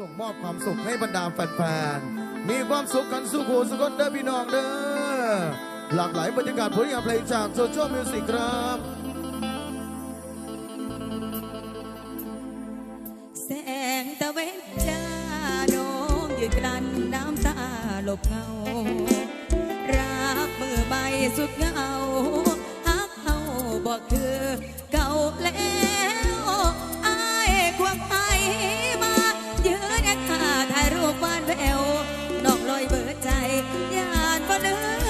ส่งมอบความสุขให้บรรดาแฟนๆ มีความสุขกันสุขูสุขคนเด้อพี่น้องเด้อ หลากหลายบรรยากาศผลงานเพลงจากโซเชียลมิวสิกครับแสงตะเวนจ้าโดมยืนกลั้นน้ำตาหลบเงารักมือใบสุดเงาฮักเขาบอกคือเก่าแล้วอายควงไป อเอวนอกลอยเบิดใจยานบ่เนื้อ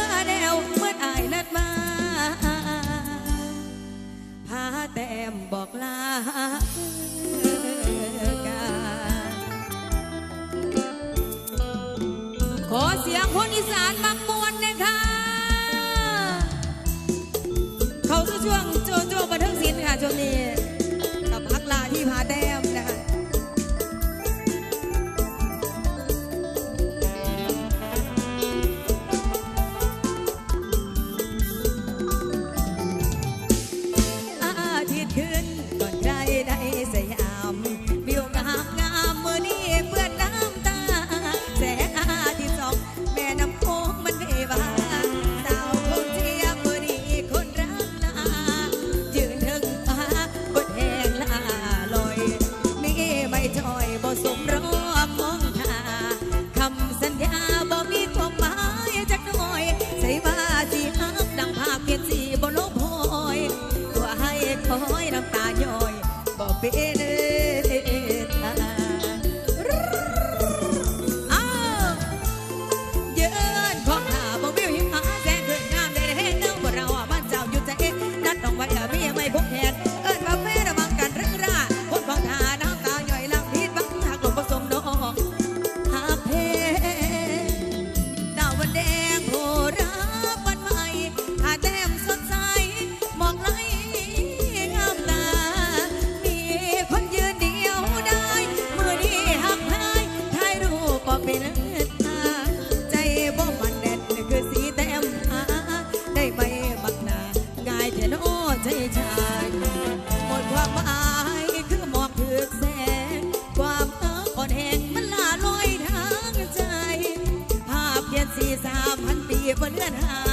I'm. หมดความหมายคือหมอกถือแสง ความเอิงอ่อนแหงมันลาลอยทางใจ ภาพเขียนสีสามพันปีบนเรือนหา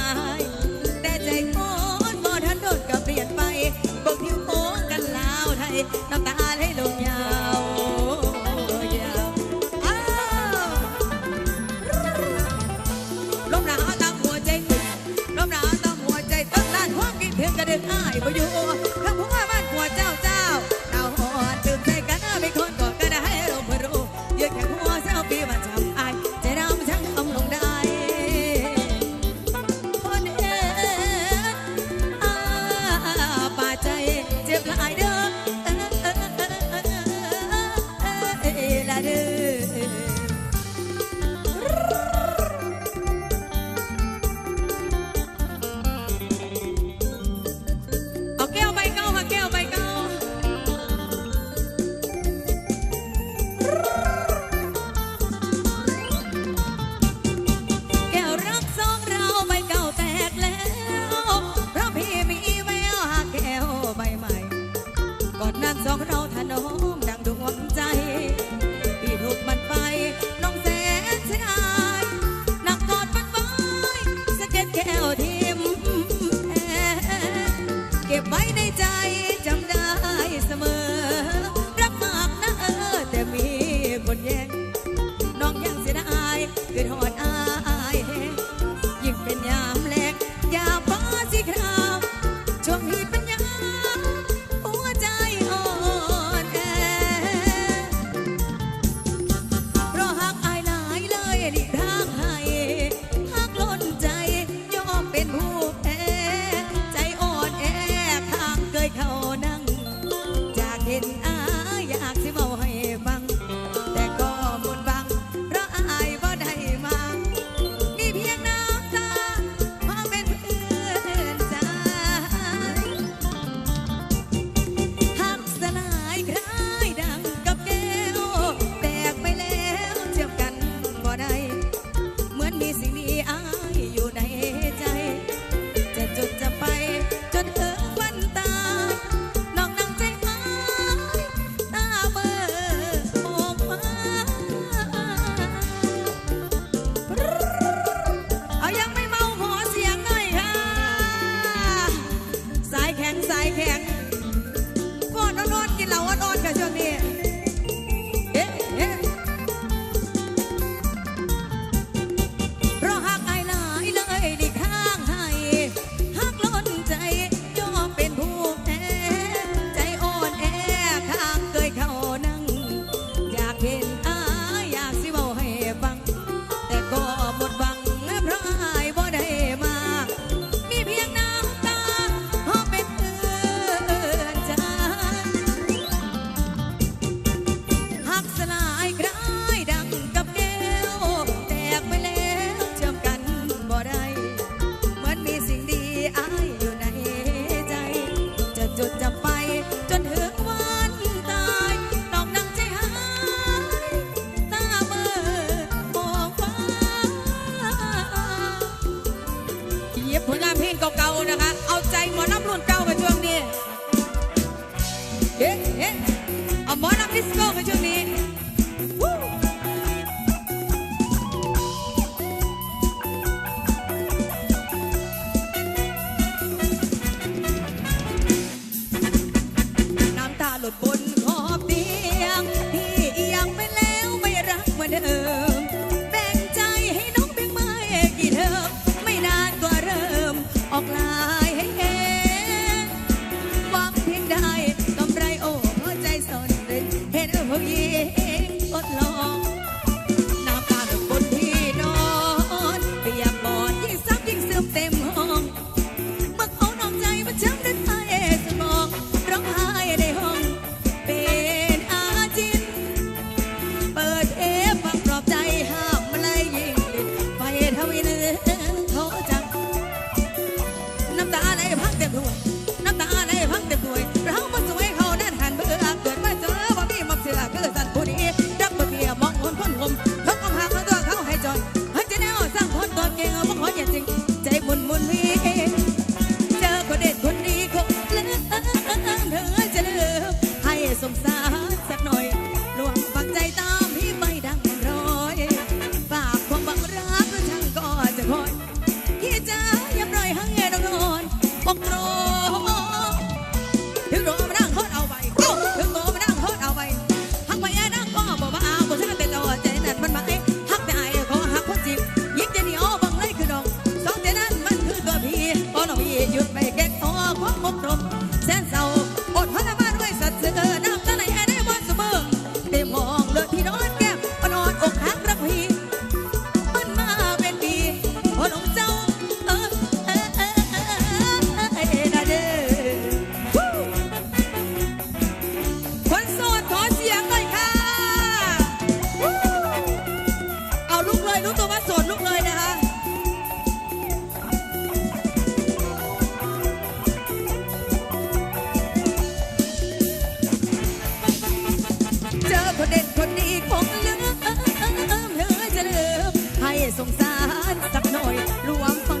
练 discovered your น้องพี่หยุดไป คนเด่นคนดีคงลืมเธอจะลืมให้สงสารสักหน่อยรวม